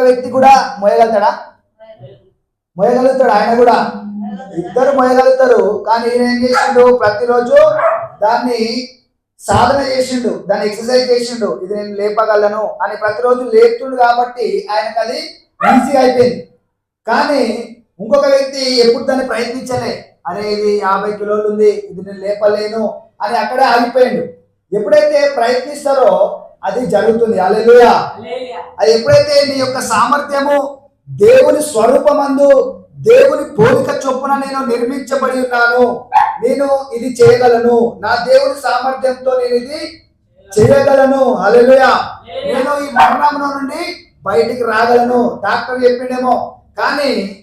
వ్యక్తి కూడా మోయగలుగుతాడా? మోయగలుగుతాడు? ఆయన కూడా. ఇద్దరు మోయగలుగుతారు. కానీ ఈయన ఏం చేసిండు? ప్రతిరోజు దాన్ని సాధన చేసిండు. దాన్ని ఎక్సర్సైజ్ చేసిండు. ఇది నేను లేపగలను అని ప్రతిరోజు లేపుతుండు కాబట్టి ఆయనకు అది ఈజీ అయిపోయింది. కానీ ఇంకొక వ్యక్తి ఎప్పుడు దాన్ని ప్రయత్నించలే. అరే ఇది యాభై కిలోలు ఉంది. ఇది నేను లేపలేను అని అక్కడే ఆగిపోయిండు. ఎప్పుడైతే ప్రయత్నిస్తారో అది జరుగుతుంది. అలెలుయా అది ఎప్పుడైతే నీ యొక్క సామర్థ్యము దేవుని స్వరూపమందు దేవుని పోలిక చొప్పున నేను నిర్మించబడి ఉన్నాను. నేను ఇది చేయగలను. నా దేవుని సామర్థ్యంతో నేను ఇది చేయగలను. అలెలుయా నేను ఈ మరణంలో నుండి బయటికి రాగలను. డాక్టర్ చెప్పిండేమో. కానీ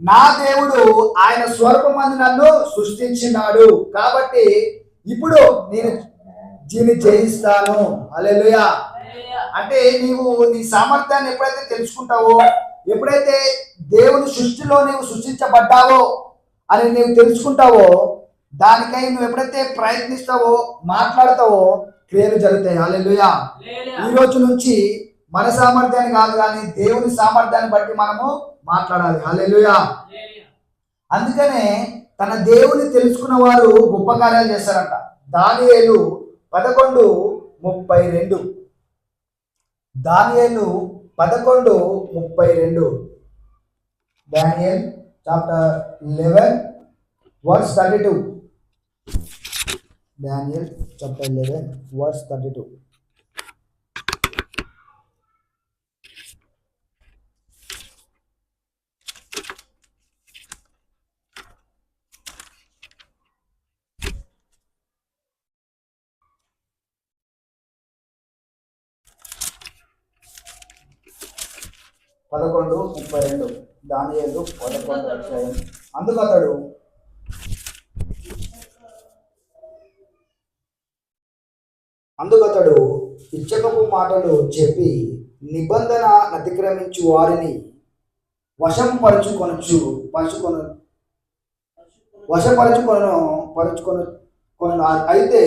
నా దేవుడు ఆయన స్వరూపమందు నన్ను సృష్టించినాడు. కాబట్టి ఇప్పుడు నేను దీన్ని జయిస్తాను. అలెలుయా అంటే నీవు నీ సామర్థ్యాన్ని ఎప్పుడైతే తెలుసుకుంటావో ఎప్పుడైతే దేవుని సృష్టిలో నీవు సృష్టించబడ్డావో అని నీవు తెలుసుకుంటావో దానికై నువ్వు ఎప్పుడైతే ప్రయత్నిస్తావో మాట్లాడతావో క్రియలు జరుగుతాయి. అలెలుయా ఈ రోజు నుంచి మన సామర్థ్యాన్ని కాదు కానీ దేవుని సామర్థ్యాన్ని బట్టి మనము మాట్లాడాలి. హల్లెలూయా. అందుకనే తన దేవుని తెలుసుకున్న వారు గొప్ప కార్యాలు చేస్తారంట దానియేలు పదకొండు ముప్పై రెండు. దానియలు పదకొండు ముప్పై రెండు. Daniel chapter eleven verse thirty two. Daniel chapter eleven verse thirty two. పదకొండు ముప్పై రెండు. దానియేలు పదకొండు అధ్యాయం. అందుకు అతడు అందుకు అతడు ఇచ్చకపు మాటలు చెప్పి నిబంధన అతిక్రమించు వారిని వశం పరుచుకొనచ్చు పరుచుకొన వశపరుచుకొను పరుచుకొను కొను అయితే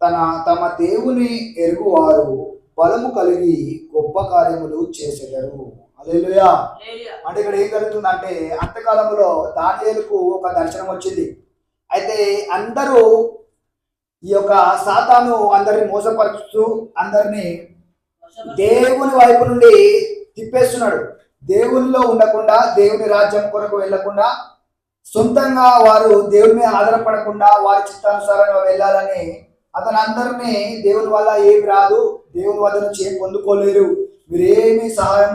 తన తమ దేవుని ఎరుగువారు బలము కలిగి గొప్ప కార్యములు చేసేదరు. అలెలుయా అంటే ఇక్కడ ఏం జరుగుతుందంటే అంతకాలంలో దానియేలుకు ఒక దర్శనం వచ్చింది. అయితే అందరూ ఈ యొక్క సాతాను అందరిని మోసపరుస్తూ అందరినీ దేవుని వైపు నుండి తిప్పేస్తున్నాడు. దేవునిలో ఉండకుండా దేవుని రాజ్యం కొరకు వెళ్ళకుండా సొంతంగా వారు దేవుని మీద ఆధారపడకుండా వారి చిత్తానుసారంగా వెళ్ళాలని అతను అందరినీ దేవుని వల్ల ఏమి రాదు దేవుని వద్ద నుంచి ఏం పొందుకోలేరు. మీరు ఏమి సహాయం